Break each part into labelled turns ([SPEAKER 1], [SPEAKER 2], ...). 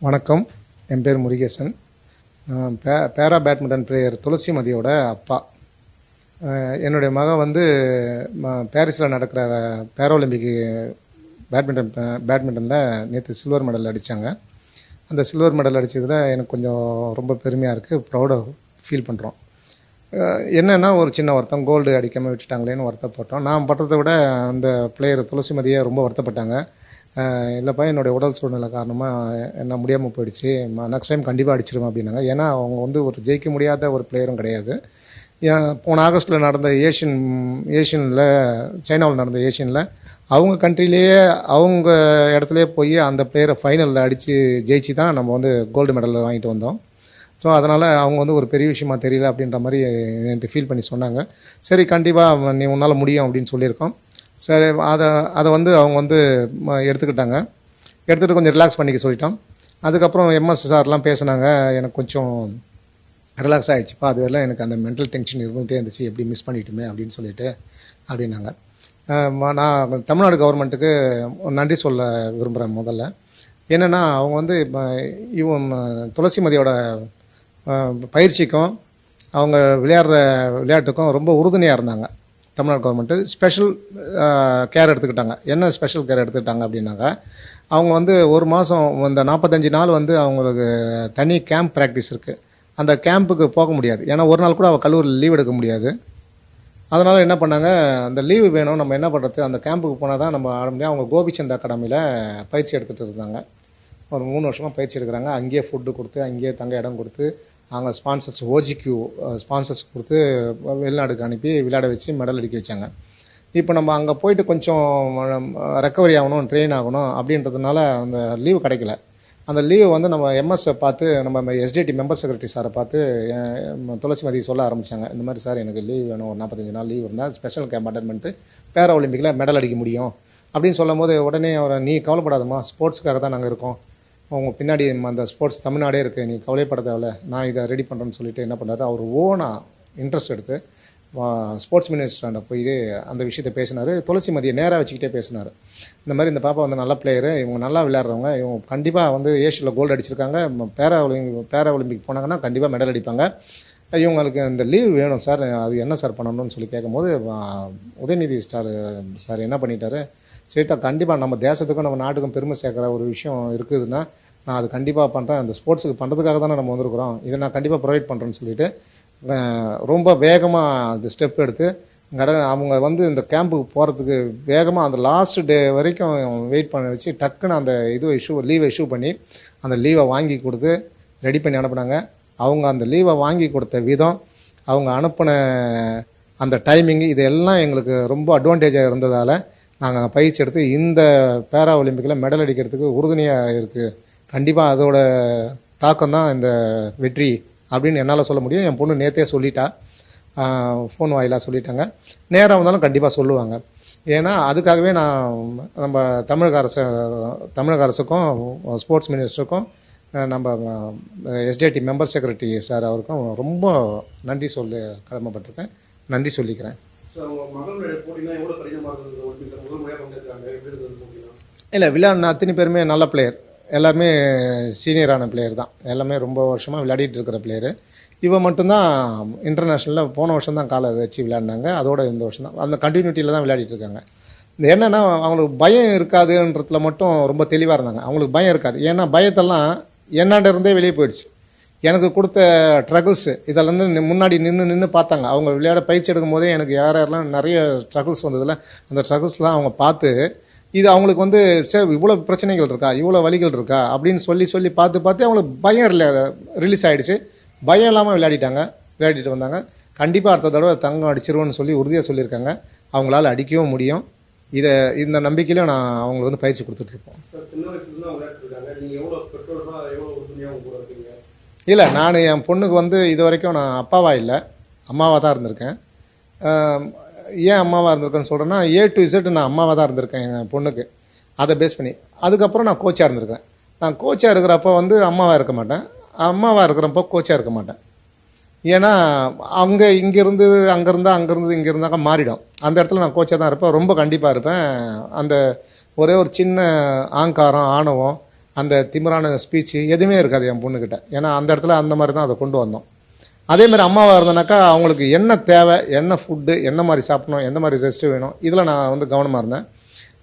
[SPEAKER 1] வணக்கம். என் பேர் முருகேசன். பே பேரா பேட்மிண்டன் பிளேயர் துளசிமதியோட அப்பா. என்னுடைய மகன் வந்து ம- பாரிஸில் நடக்கிற பேராலிம்பிக் பேட்மிண்டன் பேட்மிண்டனில் நேற்று சில்வர் மெடல் அடித்தாங்க அந்த சில்வர் மெடல் அடித்ததில் எனக்கு கொஞ்சம் ரொம்ப பெருமையாக இருக்குது ப்ரௌடாக ஃபீல் பண்ணுறோம் என்னன்னா ஒரு சின்ன வருத்தம். கோல்டு அடிக்காமல் விட்டுட்டாங்களேன்னு வருத்தப்பட்டோம். நான் பட்டதை விட அந்த பிளேயர் துளசிமதியை ரொம்ப வருத்தப்பட்டாங்க. இல்லைப்பா என்னுடைய உடல் சூழ்நிலை காரணமாக என்ன முடியாமல் போயிடுச்சு. நெக்ஸ்ட் டைம் கண்டிப்பாக அடிச்சிருவேன் அப்படின்னாங்க. ஏன்னா அவங்க வந்து ஒரு ஜெயிக்க முடியாத ஒரு பிளேயரும் கிடையாது. ஏன் போன ஆகஸ்ட்டில் நடந்த ஏஷியன் ஏஷியனில் சைனாவில் நடந்த ஏஷியனில் அவங்க கண்ட்ரிலேயே அவங்க இடத்துலயே போய் அந்த பிளேயரை ஃபைனலில் அடித்து ஜெயிச்சு தான் நம்ம வந்து கோல்டு மெடல் வாங்கிட்டு வந்தோம். ஸோ அதனால் அவங்க வந்து ஒரு பெரிய விஷயமா தெரியல அப்படின்ற மாதிரி எனக்கு ஃபீல் பண்ணி சொன்னாங்க. சரி கண்டிப்பாக நீ உன்னால் முடியும் அப்படின்னு சொல்லியிருக்கோம். சரி அதை அதை வந்து அவங்க வந்து ம- எடுத்துக்கிட்டாங்க. எடுத்துகிட்டு கொஞ்சம் ரிலாக்ஸ் பண்ணிக்க சொல்லிட்டோம். அதுக்கப்புறம் எம்எஸ் சார்லாம் பேசுனாங்க எனக்கு கொஞ்சம் ரிலாக்ஸ் ஆகிடுச்சுப்பா அது வரலாம் எனக்கு அந்த மென்டல் டென்ஷன் இருந்துகிட்டே இருந்துச்சு. எப்படி மிஸ் பண்ணிட்டுமே அப்படின்னு சொல்லிட்டு அப்படின்னாங்க. நான் தமிழ்நாடு கவர்மெண்ட்டுக்கு நன்றி சொல்ல விரும்புகிறேன் முதல்ல. என்னென்னா அவங்க வந்து இப்போ இவன் துளசிமதியோட அஹ், பயிற்சிக்கும் அவங்க விளையாடுற விளையாட்டுக்கும் ரொம்ப உறுதுணையாக இருந்தாங்க. தமிழ்நாடு கவர்மெண்ட்டு ஸ்பெஷல் கேர் எடுத்துக்கிட்டாங்க. என்ன ஸ்பெஷல் கேர் எடுத்துக்கிட்டாங்க அப்படின்னாங்க அவங்க வந்து ஒரு மாதம் இந்த நாற்பத்தஞ்சு நாள் வந்து அவங்களுக்கு தனி கேம்ப் ப்ராக்டிஸ் இருக்குது அந்த கேம்புக்கு போக முடியாது. ஏன்னா ஒரு நாள் கூட அவள் கல்லூரியில் லீவ் எடுக்க முடியாது. அதனால் என்ன பண்ணாங்க அந்த லீவு வேணும் நம்ம என்ன பண்ணுறது அந்த கேம்புக்கு போனால் தான் நம்ம ஆட முடியும். அவங்க கோபிச்சந்த் அகாடமியில் பயிற்சி எடுத்துகிட்டு இருந்தாங்க. ஒரு மூணு வருஷமாக பயிற்சி எடுக்கிறாங்க. அங்கேயே ஃபுட்டு கொடுத்து அங்கேயே தங்க இடம் கொடுத்து அங்கே ஸ்பான்சர்ஸ் ஓஜிக்யூ ஸ்பான்சர்ஸ் கொடுத்து வெளிநாடுக்கு அனுப்பி விளையாட வச்சு மெடல் அடிக்க வச்சாங்க. இப்போ நம்ம அங்கே போயிட்டு கொஞ்சம் ரெக்கவரி ஆகணும் ட்ரெயின் ஆகணும் அப்படின்றதுனால அந்த லீவு கிடைக்கல. அந்த லீவு வந்து நம்ம எம்எஸ்ஸை பார்த்து நம்ம எஸ்டிடி மெம்பர் செக்ரட்டரி சாரை பார்த்து துளசிமதி சொல்ல ஆரம்பித்தாங்க இந்த மாதிரி சார் எனக்கு லீவ் வேணும். ஒரு நாற்பத்தஞ்சு நாள் லீவ் இருந்தால் ஸ்பெஷல் கேம்ப் அட்டன் பண்ணிட்டு பேரா ஒலிம்பிக்கில் மெடல் அடிக்க முடியும் அப்படின்னு சொல்லும் போது உடனே அவரை நீ கவலைப்படாதம்மா. ஸ்போர்ட்ஸுக்காக தான் நாங்கள் இருக்கோம். அவங்க பின்னாடி அந்த ஸ்போர்ட்ஸ் தமிழ்நாடே இருக்குது நீ கவலைப்பட தேவையில்ல. நான் இதை ரெடி பண்ணுறேன்னு சொல்லிட்டு என்ன பண்ணாரு? அவர் ஓனாக இன்ட்ரெஸ்ட் எடுத்து ஸ்போர்ட்ஸ் மினிஸ்டர்கிட்ட போய் அந்த விஷயத்தை பேசினார். துளசி மதியை நேராக வச்சுக்கிட்டே பேசினார். இந்த மாதிரி இந்த பாப்பா வந்து நல்ல பிளேயரு இவங்க நல்லா விளையாடுறவங்க இவங்க கண்டிப்பாக வந்து ஏஷியில் கோல்டு அடிச்சிருக்காங்க. பேரா ஒலிம்பிக் பேரா ஒலிம்பிக் போனாங்கன்னா கண்டிப்பாக மெடல் அடிப்பாங்க. இவங்களுக்கு இந்த லீவ் வேணும் சார். அது என்ன சார் பண்ணணும்னு சொல்லி கேட்கும்போது உதயநிதி ஸ்டார் சார் என்ன பண்ணிட்டாரு? சரிட்டா கண்டிப்பாக நம்ம தேசத்துக்கும் நம்ம நாட்டுக்கும் பெருமை சேர்க்குற ஒரு விஷயம் இருக்குதுன்னா நான் அது கண்டிப்பாக பண்ணுறேன் அந்த ஸ்போர்ட்ஸுக்கு பண்ணுறதுக்காக தானே நம்ம வந்திருக்கிறோம். இதை நான் கண்டிப்பாக ப்ரொவைட் பண்ணுறேன்னு சொல்லிட்டு ரொம்ப வேகமாக அந்த ஸ்டெப் எடுத்து கட அவங்க வந்து இந்த கேம்புக்கு போகிறதுக்கு வேகமாக அந்த லாஸ்ட் டே வரைக்கும் வெயிட் பண்ண வச்சு டக்குன்னு அந்த இது இஷ்யூ லீவை இஷ்யூ பண்ணி அந்த லீவை வாங்கி கொடுத்து ரெடி பண்ணி அனுப்புனாங்க. அவங்க அந்த லீவை வாங்கி கொடுத்த விதம் அவங்க அனுப்பின அந்த டைமிங் இதெல்லாம் எங்களுக்கு ரொம்ப அட்வான்டேஜாக இருந்ததால் நாங்கள் பயிற்சி எடுத்து இந்த பேரா ஒலிம்பிக்கில் மெடல் அடிக்கிறதுக்கு உறுதுணையாக இருக்குது கண்டிப்பாக அதோட தாக்கம் தான் இந்த வெற்றி அப்படின்னு என்னால் சொல்ல முடியும். என் பொண்ணு நேத்தே சொல்லிட்டா. ஃபோன் வாயிலாக சொல்லிட்டாங்க. நேராக வந்தாலும் கண்டிப்பாக சொல்லுவாங்க. ஏன்னா அதுக்காகவே நான் நம்ம தமிழக அரசு தமிழக அரசுக்கும் ஸ்போர்ட்ஸ் மினிஸ்டருக்கும் நம்ம எஸ்டிஐடி மெம்பர் செக்ரட்டரி சார் அவருக்கும் ரொம்ப நன்றி சொல்லி கடமைப்பட்டிருக்கேன். நன்றி சொல்லிக்கிறேன். இல்லை விளையாடின அத்தனை பேருமே நல்ல பிளேயர் எல்லாருமே சீனியரான பிளேயர் தான். எல்லாமே ரொம்ப வருஷமாக விளையாடிட்டு இருக்கிற பிளேயரு இவன் மட்டும்தான் இன்டர்நேஷ்னலில் போன வருஷம் தான் காலை வச்சு விளையாடினாங்க. அதோட இந்த வருஷம் தான். அந்த கண்டினியூட்டியில் தான் விளையாடிட்டு இருக்காங்க. இந்த அவங்களுக்கு பயம் இருக்காதுன்றதுல மட்டும் ரொம்ப தெளிவாக இருந்தாங்க. அவங்களுக்கு பயம் இருக்காது. ஏன்னா பயத்தெல்லாம் என்னாண்ட இருந்தே வெளியே போயிடுச்சு. எனக்கு கொடுத்த ட்ரகிள்ஸு இதில் முன்னாடி நின்று நின்று பார்த்தாங்க. அவங்க விளையாட பயிற்சி எடுக்கும் போதே எனக்கு யார் யாரெல்லாம் நிறைய ட்ரகிள்ஸ் வந்ததில்ல அந்த ட்ரகிள்ஸ்லாம் அவங்க பார்த்து இது அவங்களுக்கு வந்து சரி இவ்வளோ பிரச்சனைகள் இருக்கா? இவ்வளோ வழிகள் இருக்கா? அப்படின்னு சொல்லி சொல்லி பார்த்து பார்த்து அவங்களுக்கு பயம் இல்லை ரிலீஸ் ஆயிடுச்சு. பயம் இல்லாமல் விளையாடிட்டாங்க. விளையாடிட்டு வந்தாங்க. கண்டிப்பாக அடுத்த தடவை தங்கம் அடிச்சிருவோன்னு சொல்லி உறுதியாக சொல்லியிருக்காங்க. அவங்களால அடிக்கவும் முடியும். இதை இந்த நம்பிக்கையிலும் நான் அவங்களுக்கு வந்து பயிற்சி கொடுத்துட்ருப்போம் இல்லை நான் என் பொண்ணுக்கு வந்து இது வரைக்கும் நான் அப்பாவா இல்லை. அம்மாவாக தான் இருந்திருக்கேன். ஏன் அம்மாவாக இருந்திருக்கேன்னு சொல்கிறேன்னா ஏ டு இசட் நான் அம்மாவாக தான் இருந்திருக்கேன் என் பொண்ணுக்கு. அதை பேஸ் பண்ணி. அதுக்கப்புறம் நான் கோச்சாக இருந்திருக்கேன். நான் கோச்சாக இருக்கிறப்போ வந்து அம்மாவாக இருக்க மாட்டேன். அம்மாவாக இருக்கிறப்போ கோச்சாக இருக்க மாட்டேன். ஏன்னா அங்கே இங்கேருந்து அங்கேருந்தா அங்கேருந்து இங்கே இருந்தாக்கா மாறிடும். அந்த இடத்துல நான் கோச்சாக தான் இருப்பேன். ரொம்ப கண்டிப்பாக இருப்பேன். அந்த ஒரே ஒரு சின்ன ஆங்காரம் ஆணவம் அந்த திமிரான ஸ்பீச்சு எதுவுமே இருக்காது என் பொண்ணுக்கிட்ட ஏன்னா அந்த இடத்துல அந்த மாதிரி தான் அதை கொண்டு வந்தோம். அதே மாதிரி அம்மாவாக இருந்தேனாக்கா அவங்களுக்கு என்ன தேவை என்ன ஃபுட்டு என்ன மாதிரி சாப்பிடணும் எந்த மாதிரி ரெஸ்ட் வேணும் இதில் நான் வந்து கவனமாக இருந்தேன்.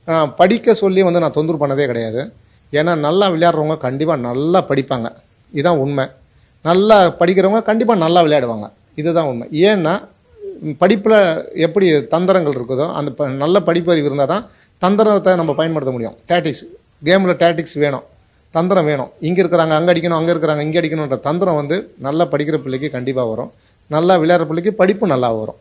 [SPEAKER 1] நான் படிக்க சொல்லி வந்து நான் தொந்தரவு பண்ணதே கிடையாது. ஏன்னா நல்லா விளையாடுறவங்க கண்டிப்பாக நல்லா படிப்பாங்க. இதுதான் உண்மை. நல்லா படிக்கிறவங்க கண்டிப்பாக நல்லா விளையாடுவாங்க. இதுதான் உண்மை. ஏன்னா படிப்பில் எப்படி தந்திரங்கள் இருக்குதோ அந்த ப நல்ல படிப்பறிவு இருந்தால் தான் தந்திரத்தை நம்ம பயன்படுத்த முடியும். டேட்டிக்ஸ் கேமில் டேட்டிக்ஸ் வேணும். தந்திரம் வேணும். இங்கே இருக்கிறாங்க அங்கே அடிக்கணும் அங்கே இருக்கிறாங்க இங்கே அடிக்கணுன்ற தந்திரம் வந்து நல்லா படிக்கிற பிள்ளைக்கு கண்டிப்பாக வரும். நல்லா விளையாடுற பிள்ளைக்கு படிப்பு நல்லா வரும்.